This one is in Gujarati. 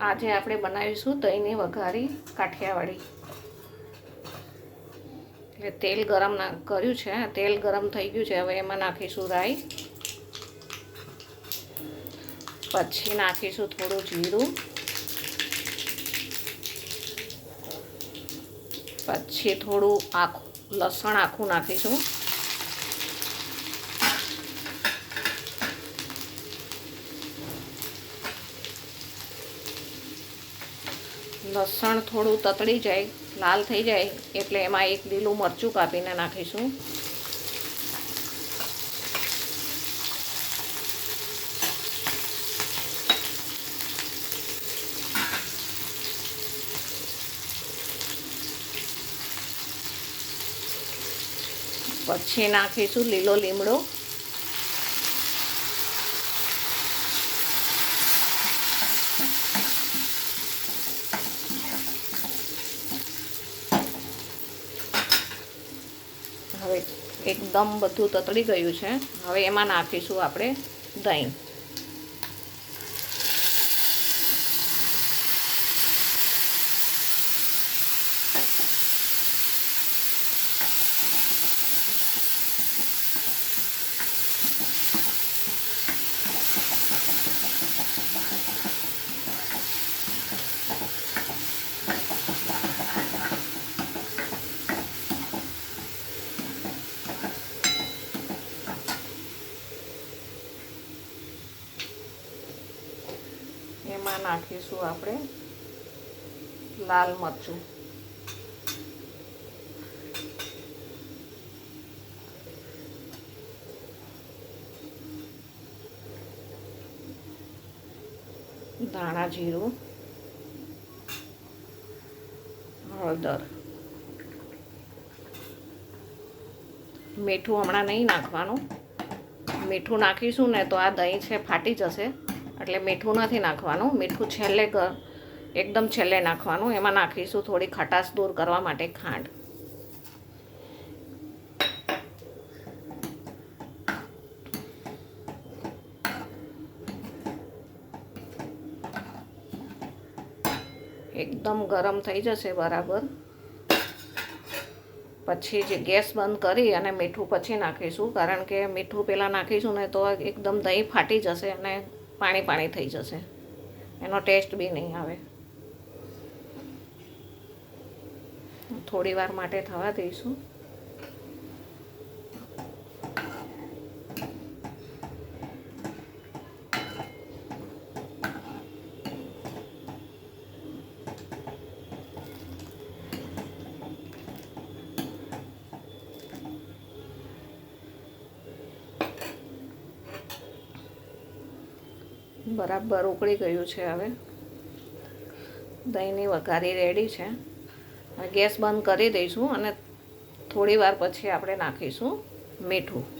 આજે આપણે બનાવીશું દહીંની વઘારી કાઠિયાવાડી. એટલે તેલ ગરમ ના કર્યું છે તેલ ગરમ થઈ ગયું છે, હવે એમાં નાખીશું રાઈ. પછી નાખીશું થોડું જીરું. પછી થોડું આખું, લસણ આખું નાખીશું. લસણ થોડું તતળી જાય, લાલ થઈ જાય, એટલે એમાં એક લીલું મરચું કાપીને નાખીશું. પછી નાખીશું લીલો લીમડો. હવે એકદમ બધું તતળી ગયું છે. હવે એમાં નાખીશું આપણે દહીં. એમાં નાખીશું આપણે લાલ મરચું. ધાણા જીરું, હળદર. મીઠું હમણાં નહીં નાખવાનું. મીઠું નાખીશું ને તો આ દહીં છે, ફાટી જશે. એટલે મીઠું નથી નાખવાનું. મીઠું છેલ્લે એકદમ છેલ્લે નાખવાનું. એમાં નાખીશું થોડી ખટાશ દૂર કરવા માટે ખાંડ. એકદમ ગરમ થઈ જશે બરાબર. પછી જે ગેસ બંધ કરી અને મીઠું પછી નાખીશું. કારણ કે મીઠું પહેલાં નાખીશું ને તો એકદમ દહીં ફાટી જશે અને પાણી પાણી થઈ જશે. એનો ટેસ્ટ બી નહીં આવે. થોડી વાર માટે થવા દઈશું. બરાબર ઉકળી ગયું છે હવે. દહીંની વઘારી રેડી છે. ગેસ બંધ કરી દઈશું અને થોડી વાર પછી આપણે નાખીશું મીઠું.